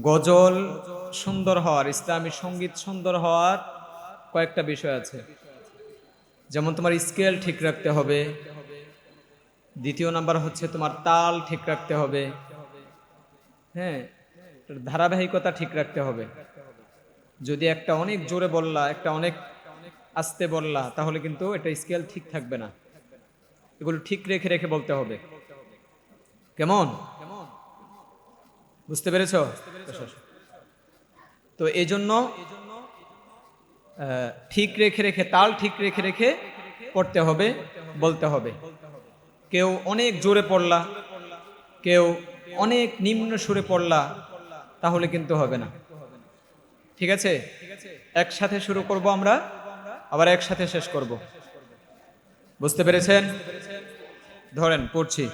গজল সুন্দর হওয়ার, ইসলামী সংগীত সুন্দর হওয়ার কয়েকটা বিষয় আছে। যেমন তোমার স্কেল ঠিক রাখতে হবে। দ্বিতীয় নাম্বার হচ্ছে তোমার তাল ঠিক রাখতে হবে। হ্যাঁ ধারাবাহিকতা ঠিক রাখতে হবে। যদি একটা অনেক জোরে বললা, একটা অনেক আস্তে বললা, তাহলে কিন্তু এটা স্কেল ঠিক থাকবে না। এগুলো ঠিক রেখে রেখে বলতে হবে। কেমন? বুঝতে পেরেছ? তো এই জন্য ঠিক রেখে রেখে, তাল ঠিক রেখে রেখে পড়তে হবে, বলতে হবে। কেউ অনেক জোরে পড়লা, কেউ অনেক নিম্ন সুরে পড়লা, তাহলে কিন্তু হবে না। ঠিক আছে? একসাথে শুরু করব আমরা, আবার একসাথে শেষ করব। বুঝতে পেরেছেন? ধরেন, পড়ছি।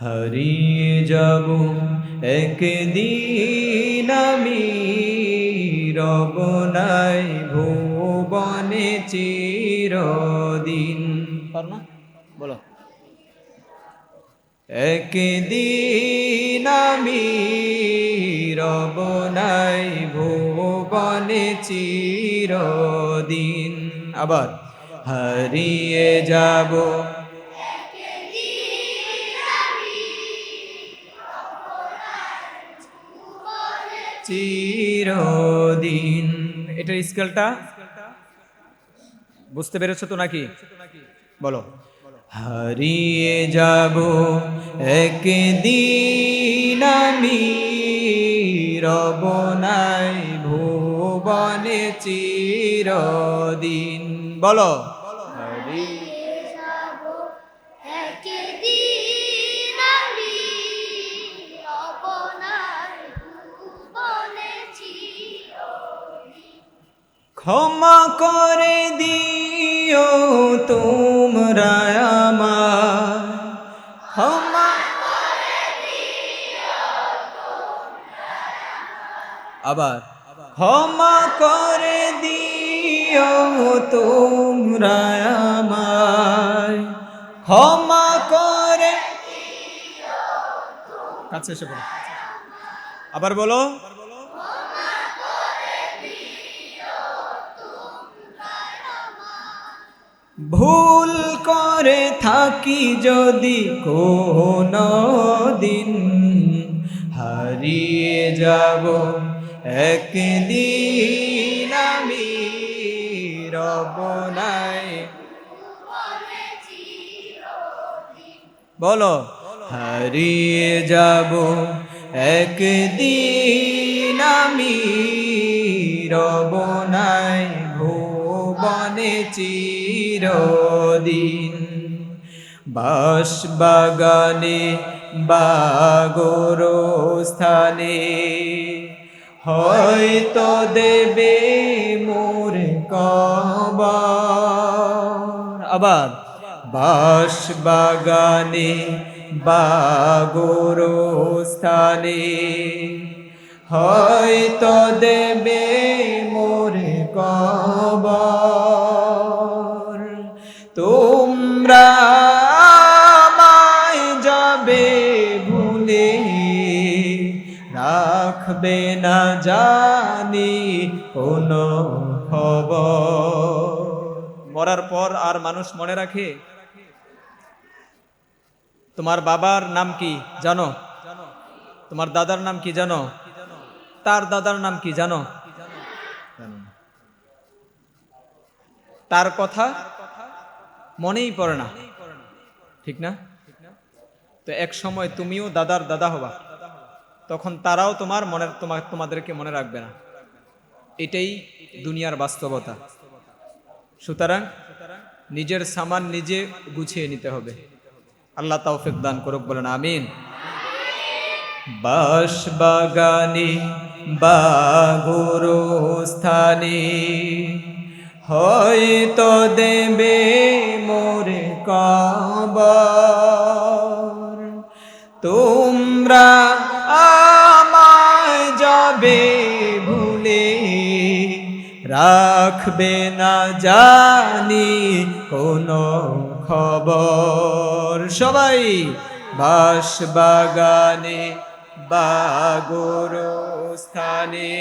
হারিয়ে যাব একদিন আমি রব নাই ভুবনে চিরদিন। না? বলো। একদিন আমি রব নাই ভুবনে চিরদিন। আবার। হারিয়ে যাব চিরদিন। এটার স্কেলটা? বুঝতে পেরেছ তো নাকি? বলো। হারিয়ে যাব একদিন আমি, রব নাই ভুবনে চিরদিন। বলো। ক্ষমা করে দিও তোমরা আমার ক্ষমা আবার ক্ষমা করে দিও তোমরা আমার ক্ষমা করে কাছে এসে আবার বলো। ভুল করে থাকি যদি কোনো দিন। হারিয়ে যাব একদিন আমি রব নাই। বলো, হারিয়ে যাব একদিন আমি রব ভুবনে চিরদিন বাস বাগানে বাগর স্থানে হয়তো দেবে মোর কবার। আবার বাস বাগানে বাগর স্থানে হয়তো দেবে মোর কবর। রাখবে না জানি কোনো খবর। মরার পর আর মানুষ মনে রাখে? তোমার বাবার নাম কি জানো? তোমার দাদার নাম কি জানো? তার দাদার নাম কি জানো? তার কথা মনেই পড়ে না। ঠিক না? তো এক সময় তুমিও দাদার দাদা হবা। তখন তারাও তোমার মনের তোমার তোমাদেরকে মনে রাখবে না। এটাই দুনিয়ার বাস্তবতা। সুতরাং নিজের সামান নিজে গুছিয়ে নিতে হবে। আল্লাহ তাওফিক দান করুক, বলেন আমিন। বাস বাগানে বাগুরু স্থানে হয়তো দেবে মোরে কবর। তোমরা রাখবে না জানি কোনো খবর। সবাই বাস বাগানে বা স্থানে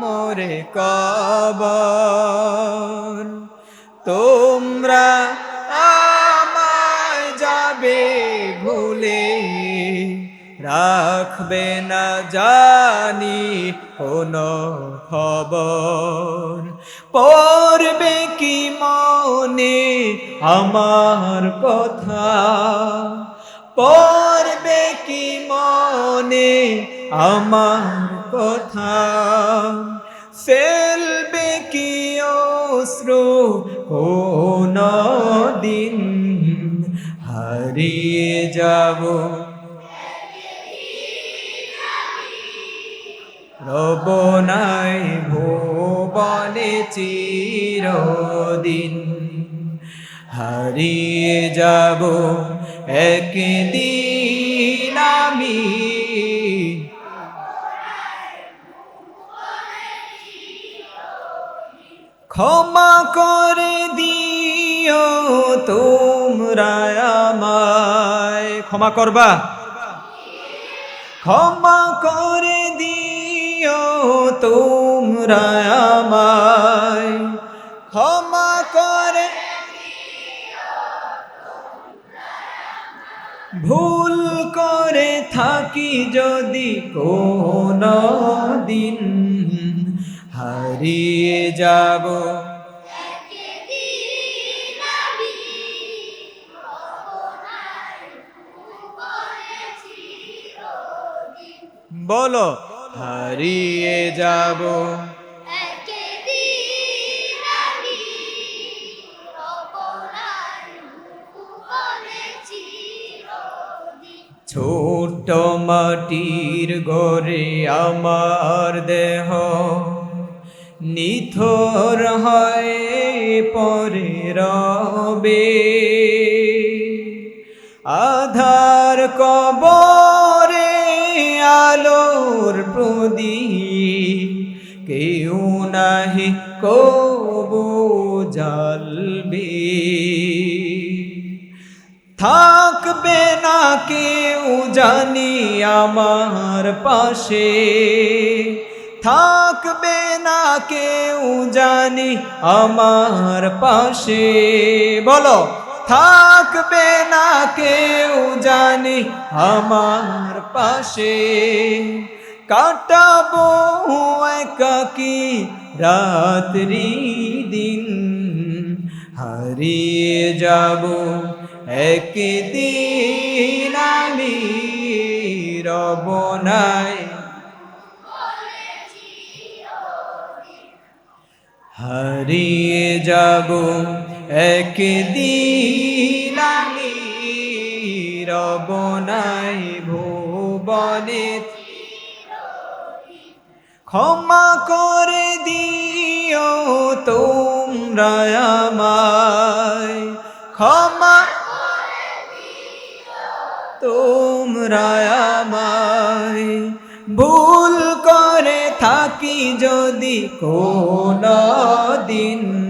মোরে কবর। তোমরা আমায় যাবে ভুলে রাখবে না জানি কোনো খবর? পড়বে কি মনে আমার কথা? পড়বে কি মনে আমার কথা? ফেলবে কি অশ্রু কোন দিন? হারিয়ে যাব রব নাই ভুবনে চিরদিন। হারিয়ে যাব একদিন আমি। ক্ষমা করে দিও তোমরা আমায়। ক্ষমা করবা। ক্ষমা করে তোমরা আমায় ক্ষমা করে। ভুল করে থাকি যদি কোন দিন। হারিয়ে যাব। বলো। হারিয়ে যাব। ছোট্ট মাটির গড়ে আমার দেহ নিথর হয় পরে রবে। আধার কবরে আলোর প্রদীপ, কেউ নাহি কবু জ্বালবে। থাকবে না কেউ জানি আমার পাশে, থাকবে না কেউ জানি আমার পাশে। বলো। থাকবে না কেউ জানি আমার পাশে। কাটাবো একাকি রাত্রি দিন। হারিয়ে যাব একদিন আমি রব নাই। হারিয়ে যাব একদিন আমি রব নাই ভুবনে। ক্ষমা করে দিও তোমরা আমায়। ক্ষমা তোমরা আমায়। ভুল করে থাকি যদি কোন দিন।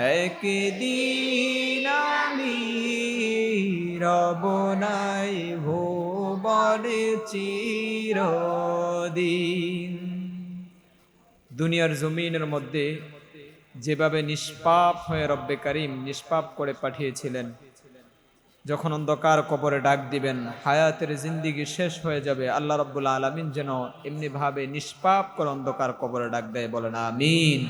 একদিন আমি রব নাই ভুবনে চিরদিন। দুনিয়ার জমিনের মধ্যে যেভাবে নিষ্পাপ হয়ে রব্বে কারিম নিষ্পাপ করে পাঠিয়েছিলেন, যখন অন্ধকার কবরে ডাক দিবেন, হায়াতের জিন্দিগি শেষ হয়ে যাবে, আল্লাহ রব্বুল আলমিন যেন এমনি ভাবে নিষ্পাপ করে অন্ধকার কবরে ডাক দেয়, বলেন আমিন।